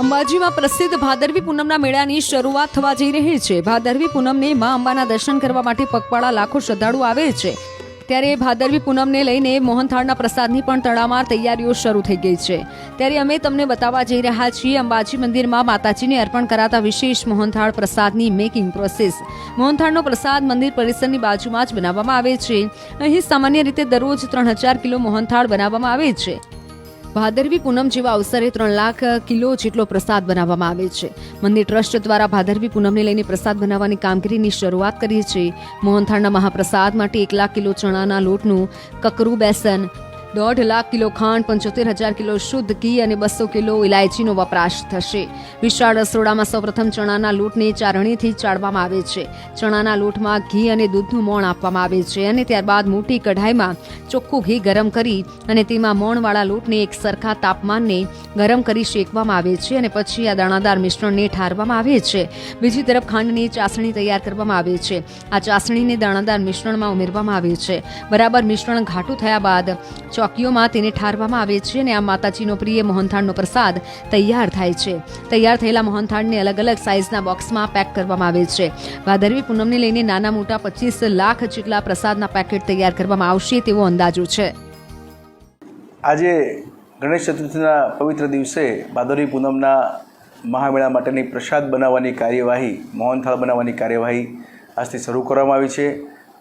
અંબાજીમાં પ્રસિદ્ધ ભાદરવી પૂનમના મેળાની શરૂઆત થવા જઈ રહી છે. ભાદરવી પૂનમને મા અંબાના દર્શન કરવા માટે પગપાળા લાખો શ્રદ્ધાળુ આવે છે. ત્યારે ભાદરવી પૂનમને લઈને મોહનથાળના પ્રસાદની પણ તડામાર તૈયારીઓ શરૂ થઈ ગઈ છે. ત્યારે અમે તમને બતાવવા જઈ રહ્યા છીએ અંબાજી મંદિરમાં માતાજીને અર્પણ કરાતા વિશેષ મોહનથાળ પ્રસાદની મેકિંગ પ્રોસેસ. મોહનથાળનો પ્રસાદ મંદિર પરિસરની બાજુમાં જ બનાવવામાં આવે છે. અહીં સામાન્ય રીતે દરરોજ ત્રણ હજાર કિલો મોહનથાળ બનાવવામાં આવે છે. ભાદરવી પૂનમ જેવા અવસરે ત્રણ લાખ કિલો જેટલો પ્રસાદ બનાવવામાં આવે છે. મંદિર ટ્રસ્ટ દ્વારા ભાદરવી પૂનમને લઈને પ્રસાદ બનાવવાની કામગીરીની શરૂઆત કરી છે. મોહનથાળના મહાપ્રસાદ માટે એક લાખ કિલો ચણાના લોટનું કકરું બેસન દોઢ લાખ કિલો ખાંડ, પંચોતેર હજાર કિલો શુદ્ધ ઘી અને બસો કિલો ઇલાયચીનો વપરાશ થશે. વિશાળ રસોડામાં સૌપ્રથમ ચણાના લોટને ચારણીથી ચાળવામાં આવે છે. ચણાના લોટમાં ઘી અને દૂધનું મોણ આપવામાં આવે છે અને ત્યારબાદ મોટી કઢાઈમાં ચોખ્ખું ઘી ગરમ કરી અને તેમાં મોણવાળા લોટને એક સરખા તાપમાનને ગરમ કરી શેકવામાં આવે છે અને પછી આ દાણાદાર મિશ્રણને ઠારવામાં આવે છે. બીજી તરફ ખાંડની ચાસણી તૈયાર કરવામાં આવે છે. આ ચાસણીને દાણાદાર મિશ્રણમાં ઉમેરવામાં આવે છે. બરાબર મિશ્રણ ઘાટું થયા બાદ ચોકીઓમાં તેને ઠારવામાં આવે છે અને આ માતાજીનો પ્રિય મોહનથાળનો પ્રસાદ તૈયાર થાય છે. તૈયાર થયેલા મોહનથાળને અલગ અલગ સાઇઝના બોક્સમાં પેક કરવામાં આવે છે. ભાદરવી પૂનમને લઈને નાના મોટા પચીસ લાખ જેટલા પ્રસાદના પેકેટ તૈયાર કરવામાં આવશે તેવો અંદાજો છે. આજે ગણેશ ચતુર્થીના પવિત્ર દિવસે ભાદરવી પૂનમના મહામેળા માટેની પ્રસાદ બનાવવાની કાર્યવાહી, મોહનથાળ બનાવવાની કાર્યવાહી આજથી શરૂ કરવામાં આવી છે.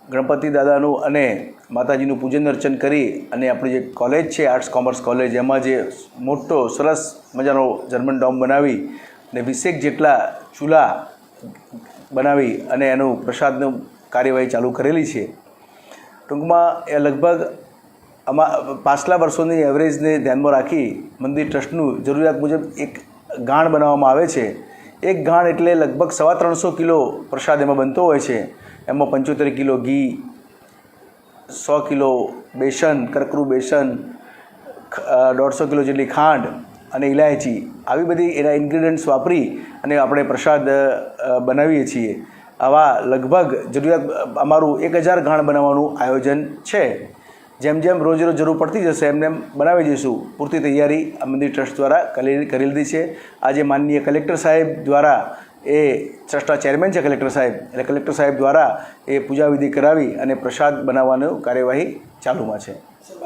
ગણપતિ દાદાનું અને માતાજીનું પૂજન અર્ચન કરી અને આપણી જે કોલેજ છે આર્ટ્સ કોમર્સ કોલેજ એમાં જે મોટો સરસ મજાનો જર્મન ડોમ બનાવી અને વીસેક જેટલા ચૂલા બનાવી અને એનું પ્રસાદનું કાર્યવાહી ચાલુ કરેલી છે. ટૂંકમાં એ લગભગ આમાં પાછલા વર્ષોની એવરેજને ધ્યાનમાં રાખી મંદિર ટ્રસ્ટનું જરૂરિયાત મુજબ એક ગાણ બનાવવામાં આવે છે. એક ગાણ એટલે લગભગ સવા ત્રણસો કિલો પ્રસાદ એમાં બનતો હોય છે. એમાં પંચોતેર કિલો ઘી, સો કિલો બેસન કરકરું બેસન દોઢસો કિલો જેટલી ખાંડ અને ઇલાયચી આવી બધી એના ઇન્ગ્રીડિયન્ટ્સ વાપરી અને આપણે પ્રસાદ બનાવીએ છીએ. આવા લગભગ જરૂરિયાત, અમારું એક હજાર ઘાણ બનાવવાનું આયોજન છે. જેમ જેમ રોજ રોજ જરૂર પડતી જશે એમને એમ બનાવી જઈશું. પૂરતી તૈયારી આ મંદિર ટ્રસ્ટ દ્વારા કરી લીધી છે. આજે માનનીય કલેક્ટર સાહેબ દ્વારા એ ટ્રસ્ટના ચેરમેન છે કલેક્ટર સાહેબ. એટલે કલેક્ટર સાહેબ દ્વારા એ પૂજા વિધિ કરાવી અને પ્રસાદ બનાવવાનું કાર્યવાહી ચાલુમાં છે.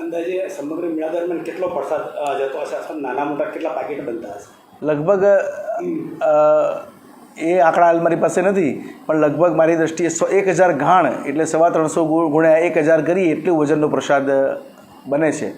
અંદાજે સમગ્ર મેળા દરમિયાન કેટલો પ્રસાદ જતો હશે? અથવા નાના મોટા કેટલા પાકેટ બનતા હશે? લગભગ એ આંકડા હાલ મારી પાસે નથી પણ લગભગ મારી દ્રષ્ટિએ સો એક હજાર ઘાણ એટલે સવા ત્રણસો ગુણ્યા એક હજાર કરી એટલું વજનનો પ્રસાદ બને છે.